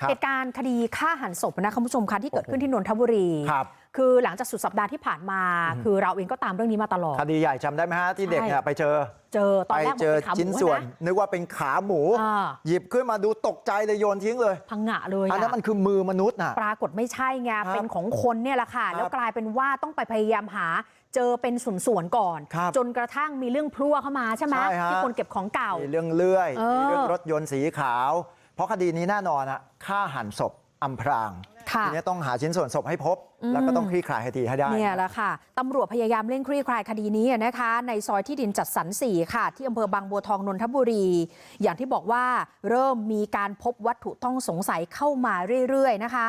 ครับเหตุการณ์คดีฆ่าหันศพนะคุณผู้ชมคะที่เกิดขึ้นที่นนทบุรีครับคือหลังจากสุดสัปดาห์ที่ผ่านมาคือเราเองก็ตามเรื่องนี้มาตลอดคดีใหญ่จำได้ไหมฮะที่เด็กใช่เนี่ยไปเจอเจอตอนไปแรกบอกเจอเป็นขาหชิ้นมูส่วนนะนึกว่าเป็นขาหมูอ่าหยิบขึ้นมาดูตกใจเลยโยนทิ้งเลย พังงะเลยอันนั้นอะมันคือมือมนุษย์น่ะปรากฏไม่ใช่ไงครับเป็นของคนเนี่ยแหละค่ะครับแล้วกลายเป็นว่าต้องไปพยายามหาเจอเป็นส่วนๆก่อนครับจนกระทั่งมีเรื่องพลั่วเข้ามาใช่ไหมใช่ฮะที่คนเก็บของเก่ามีเรื่องเลื่อยเออมีเรื่องรถยนต์สีขาวเพ ราะคดีนี้แน่นอนอะฆ่าหันศพอำพรางค่ะทีนี้ต้องหาชิ้นส่วนศพให้พบ แล้วก็ต้องคลี่คลายคดีให้ได้เนี่ยแหละค่ะตำรวจพยายามเร่งคลี่คลายคดีนี้นะคะ ในซอยที่ดินจัดสรรสี่ค่ะ ที่อำเภอบางบัวทองนนทบุรี อย่างที่บอกว่าเริ่มมีการพบวัตถุต้องสงสัยเข้ามาเรื่อยๆนะคะ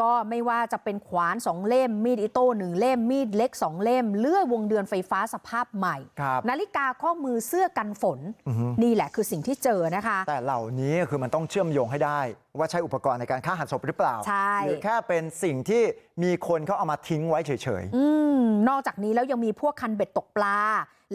ก็ไม่ว่าจะเป็นขวานสองเล่มมีดอิโต้หนึ่งเล่มมีดเล็กสองเล่ม เลื่อยวงเดือนไฟฟ้าสภาพใหม่ครับนาฬิกาข้อมือเสื้อกันฝน นี่แหละคือสิ่งที่เจอนะคะ แต่เหล่านี้คือมันต้องเชื่อมโยงให้ได้ ว่าใช่อุปกรณ์ในการฆ่าหันศพหรือเปล่าใช่หรือแค่เป็นสิ่งที่มีคนเขาเอามาทิ้งไว้เฉยอืมนอกจากนี้แล้วยังมีพวกคันเบ็ดตกปลา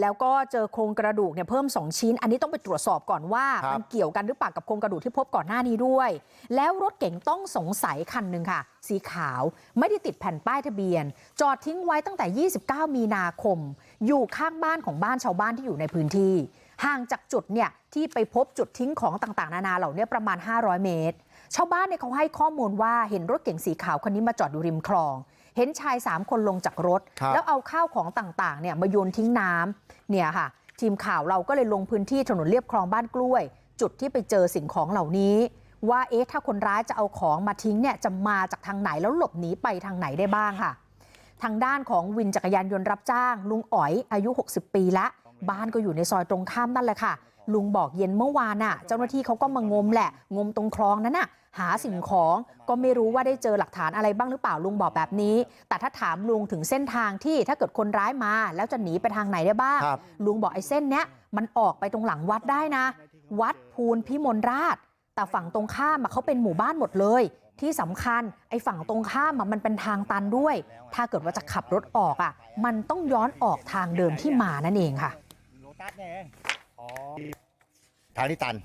แล้วก็เจอโครงกระดูกเนี่ยเพิ่ม2ชิ้น อันนี้ต้องไปตรวจสอบก่อนว่าครับมันเกี่ยวกันหรือเปล่ากับโครงกระดูกที่พบก่อนหน้านี้ด้วย แล้วรถเก๋งต้องสงสัยคันหนึ่งค่ะ สีขาวไม่ได้ติดแผ่นป้ายทะเบียน จอดทิ้งไว้ตั้งแต่ 29 มีนาคม อยู่ข้างบ้านของบ้านชาวบ้านที่อยู่ในพื้นที่ห่างจากจุดเนี่ยที่ไปพบจุดทิ้งของต่างๆ นานาเหล่านี้ประมาณ 500 เมตร ชาวบ้านเนี่ยเขาให้ข้อมูลว่าเห็นรถเก๋งสีขาวคันนี้มาจอดอยู่ริมคลอง เห็นชายสามคนลงจากรถครับแล้วเอาข้าวของต่างๆเนี่ยมาโยนทิ้งน้ำเนี่ยค่ะทีมข่าวเราก็เลยลงพื้นที่ถนนเลียบคลองบ้านกล้วย จุดที่ไปเจอสิ่งของเหล่านี้ว่าเอ๊ะถ้าคนร้ายจะเอาของมาทิ้งเนี่ยจะมาจากทางไหนแล้วหลบหนีไปทางไหนได้บ้างค่ะ ทางด้านของวินจักรยานยนต์รับจ้าง ลุงอ๋อยอายุ 60 ปีละบ้านก็อยู่ในซอยตรงข้ามนั่นแหละค่ะ ลุงบอกเย็นเมื่อวานน่ะเจ้าหน้าที่เขาก็มางมแหละงมตรงคลองนั้นน่ะหาสิ่งของก็ไม่รู้ว่าได้เจอหลักฐานอะไรบ้างหรือเปล่าลุงบอกแบบนี้ แต่ถ้าถามลุงถึงเส้นทางที่ถ้าเกิดคนร้ายมา แล้วจะหนีไปทางไหนได้บ้างครับลุงบอกไอ้เส้นเนี้ยมันออกไปตรงหลังวัดได้นะ วัดภูนพิมลราช แต่ฝั่งตรงข้ามอะเขาเป็นหมู่บ้านหมดเลยที่สำคัญไอ้ฝั่งตรงข้ามอะมันเป็นทางตันด้วย ถ้าเกิดว่าจะขับรถออกอะ มันต้องย้อนออกทางเดิมที่มานั่นเองค่ะ ทางที่ตัน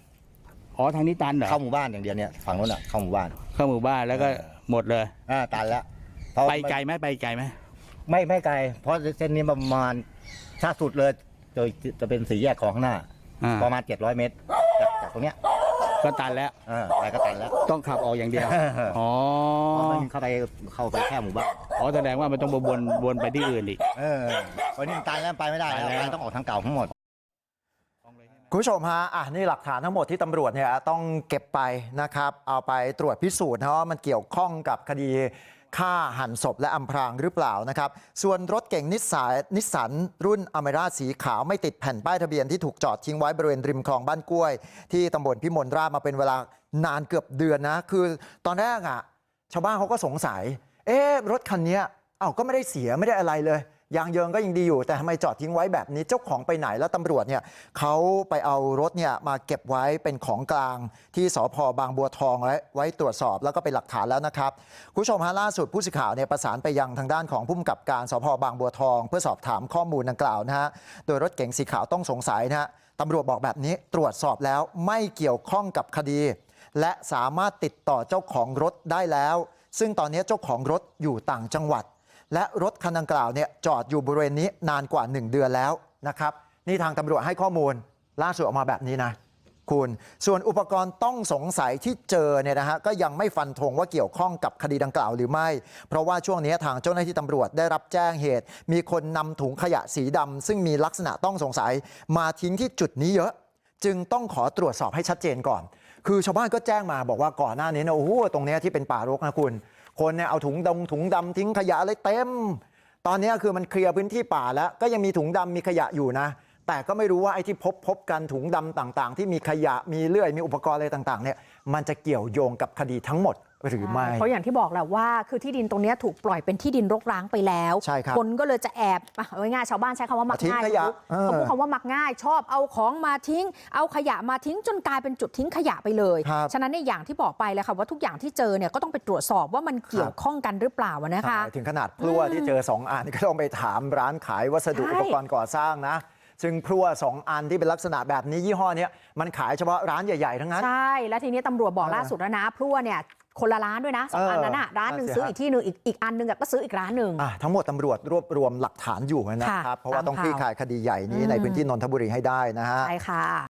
อ๋อทางนี้ตันเหรอเข้าหมู่บ้านอย่างเดียวเนี่ยฝั่งนู้นอะเข้าหมู่บ้าน เข้าหมู่บ้านแล้วก็หมดเลยอ่าตันแล้วเพราะไปไกลไหมไปไกลไหมไม่ไม่ไกล เพราะเส้นนี้ประมาณถ้าสุดเลยจะจะเป็นสี่แยกของข้างหน้า อ่าประมาณ 700 เมตรจากจากตรงเนี้ยก็ตันแล้ว เออไปก็ตันแล้วต้องขับออกอย่างเดียวอ๋อเพราะมันเข้าไปเข้าไปแค่หมู่บ้านอ๋อแสดงว่ามันต้องวนวนไปที่อื่นอีก เออวันนี้มันตันแล้วไปไม่ได้แล้วไปแล้วไปต้องออกทางเก่าทั้งหมด คุณผู้ชมฮะอะนี่หลักฐานทั้งหมดที่ตำรวจเนี่ยต้องเก็บไปนะครับเอาไปตรวจพิสูจน์นะว่ามันเกี่ยวข้องกับคดีฆ่าหันศพและอำพรางหรือเปล่านะครับส่วนรถเก่งนิสสันนิสสันรุ่นอเมร่าสีขาวไม่ติดแผ่นป้ายทะเบียนที่ถูกจอดทิ้งไว้บริเวณริมคลองบ้านกล้วยที่ตำบลพิมลราชมาเป็นเวลานานเกือบเดือนนะคือตอนแรกอะชาวบ้านเขาก็สงสัยเอ๊ะรถคันนี้เอ้าก็ไม่ได้เสียไม่ได้อะไรเลย ยางเยิงก็ยังดีอยู่แต่ทำไมจอดทิ้งไว้แบบนี้เจ้าของไปไหนแล้วตำรวจเนี่ยเขาไปเอารถเนี่ยมาเก็บไว้เป็นของกลางที่สพบางบัวทองไว้ไว้ตรวจสอบแล้วก็เป็นหลักฐานแล้วนะครับคุณผู้ชมฮะล่าสุดผู้สื่อข่าวเนี่ยประสานไปยังทางด้านของผู้กำกับการสพบางบัวทอง เพื่อสอบถามข้อมูลดังกล่าวนะฮะโดยรถเก๋งสีขาวต้องสงสัยนะฮะตำรวจบอกแบบนี้ตรวจสอบแล้วไม่เกี่ยวข้องกับคดี และสามารถติดต่อเจ้าของรถได้แล้ว ซึ่งตอนนี้เจ้าของรถอยู่ต่างจังหวัด และรถคันดังกล่าวเนี่ยจอดอยู่บริเวณนี้นานกว่า1เดือนแล้วนะครับนี่ทางตำรวจให้ข้อมูลล่าสุดออกมาแบบนี้นะคุณส่วนอุปกรณ์ต้องสงสัยที่เจอเนี่ยนะฮะก็ยังไม่ฟันธงว่าเกี่ยวข้องกับคดีดังกล่าวหรือไม่ เพราะว่าช่วงนี้ทางเจ้าหน้าที่ตำรวจได้รับแจ้งเหตุ มีคนนำถุงขยะสีดำซึ่งมีลักษณะต้องสงสัยมาทิ้งที่จุดนี้เยอะ จึงต้องขอตรวจสอบให้ชัดเจนก่อน คือชาวบ้านก็แจ้งมาบอกว่าก่อนหน้านี้นะโอ้โหตรงเนี้ยที่เป็นป่ารกนะคุณ คนเนี่ยเอาถุงดงถุงดำทิ้งขยะอะไรเต็ม ตอนนี้คือมันเคลียร์พื้นที่ป่าแล้วก็ยังมีถุงดำมีขยะอยู่นะ แต่ก็ไม่รู้ว่าไอ้ที่พบพบกันถุงดำต่าง ๆ ที่มีขยะมีเลื่อยมีอุปกรณ์อะไรต่างๆเนี่ยมันจะเกี่ยวโยงกับคดีทั้งหมด หรือไม่เพราะอย่างที่บอกแหละว่าคือที่ดินตรงเนี้ยถูกปล่อยเป็นที่ดินรกร้างไปแล้วใช่ครับคนก็เลยจะแอบอะเอาง่ายๆชาวบ้านใช้คำว่ามักทิ้งง่ายขยะรู้เออเขาพูดคำว่ามักง่ายชอบเอาของมาทิ้ง เอาขยะมาทิ้งจนกลายเป็นจุดทิ้งขยะไปเลยครับฉะนั้นในยอย่างที่บอกไปเลยค่ะว่าทุกอย่างที่เจอเนี่ยก็ต้องไปตรวจสอบว่ามันเกี่ยวข้องกันหรือเปล่าอะนะคะใช่ถึงขนาดพลั่วที่เจอ2อันก็ต้องไปถามร้านขายวัสดุใช่อุปกรณ์ก่อสร้างนะซึ่งพลั่ว2อันที่เป็นลักษณะแบบนี้ยี่ห้อเนี้ยมันขายเฉพาะร้านใหญ่ ๆ ทั้งนั้น ใช่ แล้วทีนี้ตำรวจบอกเออล่าสุดแล้วนะพลั่วเนี่ย คนละร้านด้วยนะสองเอออันนั้นอะร้านหนึ่งนั่นสิซื้อฮะอีกที่หนึ่งอีกอีกอันหนึ่งอะก็ซื้ออีกร้านหนึ่งอะทั้งหมดตำรวจรวบรวมหลักฐานอยู่นะครับค่ะเพราะว่าต้องคลี่คลายคดีใหญ่นี้อืมในพื้นที่นนทบุรีให้ได้นะฮะใช่ค่ะ